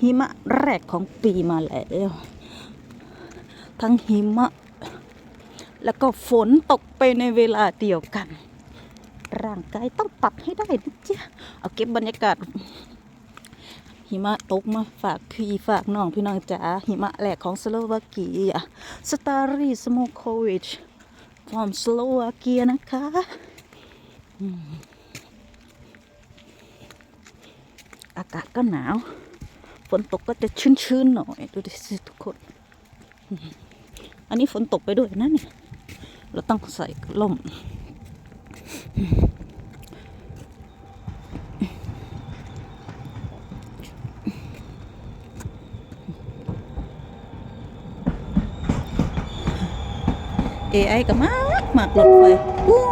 หิมะแรกของปีมาแล้วทั้งหิมะ แล้วก็ฝนตกไปในเวลาเดียวกัน ร่างกายต้องปรับให้ได้นะจ๊ะเอาเก็บบรรยากาศ หิมะตกมาฝากพี่ฝากน้องพี่น้องจ๋าหิมะแหลกของสโลวาเกียสตารีสโมโควิชฟอร์มสโลวาเกียนะคะอืมอากาศก็หนาว ฝนตกก็จะชื้นๆหน่อย ดูดิสิทุกคน อันนี้ฝนตกไปด้วยนะเนี่ย เราต้องใส่ล่ม AI ก็มากมากรถไฟปูน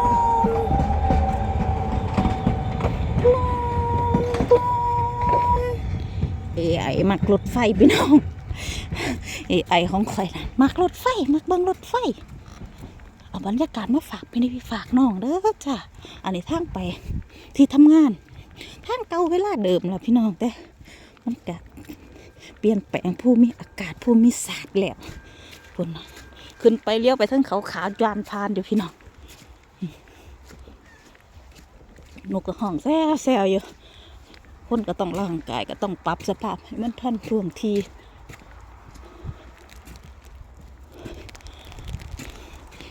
ปูนปูน AI มากรถไฟพี่น้อง AI ของใครนะมากรถไฟมากเบิ่งรถไฟเอาบรรยากาศมาฝากพี่นี่พี่ฝากน้องเด้อจ้ะอันนี้ทางไปที่ทำงานทางเก่าเวลาเดิมแล้วพี่น้องแต่มันกะเปลี่ยนแปลงภูมิอากาศภูมิศาสตร์แล้วคุณน่ะขึ้นไปเลี้ยวไปทั้งเขาขาวจานพานเดี๋ยวพี่น้องนกกระห้องแซ่แซวอยู่ คนก็ต้องร่างกายก็ต้องปรับสภาพให้มันท่อนท่วงที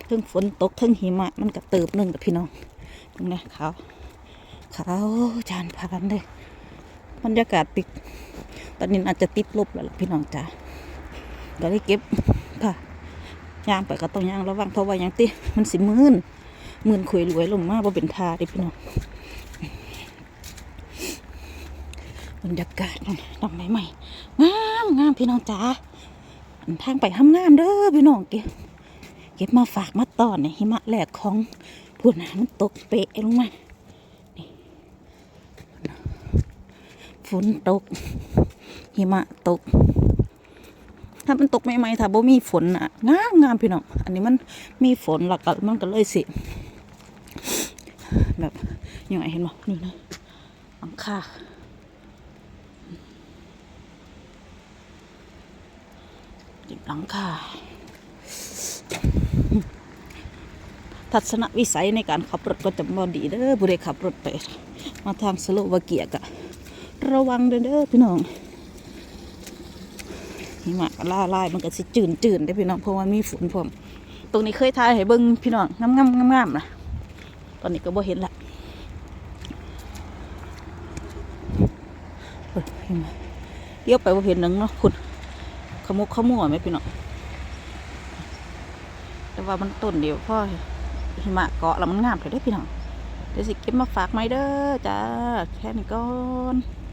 ทั้งฝนตกทั้งหิมะ มันก็เติบหนึ่งกับพี่น้องตรงนี้ขาวขาวจานพานเลยบรรยากาศติด ตอนนี้อาจจะติดลบแล้วล่ะพี่น้องจ้าก็เลยเก็บค่ะย่างไปก็ต้องย่างระวังเพราะว่ายังติมันสิมื่นมื่นคุยรวยลงมากว่าเป็นทาดิพี่น้อง บรรยากาศนดอกไม้ใหม่งามงามพี่น้องจ้าอันทางไปห้างามเด้อพี่น้องเก็บเก็บมาฝากมาตอนเนี่ยหิมะแหลกของพูดนะมันตกเปะลงมาฝนตก หิมะตก ถ้ามันตกใหม่ๆถ้าบ่มีฝนอะงามงามพี่น้องอันนี้มันมีฝนหลักมันก็เลยสิ แบบยังไงเห็นบ่นี่นะหลังคา ติดหลังคาทัศนวิสัยในการขับรถก็จะบ่ดีเด้อผู้ใดขับรถไป มาทางสโลวาเกียกะ ระวังเด้อพี่น้องหิมะล่าลายมันก็สิจืนจืนๆเด้พี่น้องเพราะว่ามีฝนพร้อมตรงนี้เคยถ่ายให้เบิ่งพี่น้องงามงามงามงามๆนะตอนนี้ก็บ่เห็นละเฮ้ยเห็นไหมเลี้ยวไปบ่เห็นหนังเนาะคุณ ขมุกขมัวไหมพี่น้องแต่ว่ามันต้นเดียวพ่อหิมะเกาะแล้วมันงามเลยได้พี่น้องเดี๋ยวสิเก็บมาฝากไหมเด้อจ้าแค่นี้ก่อน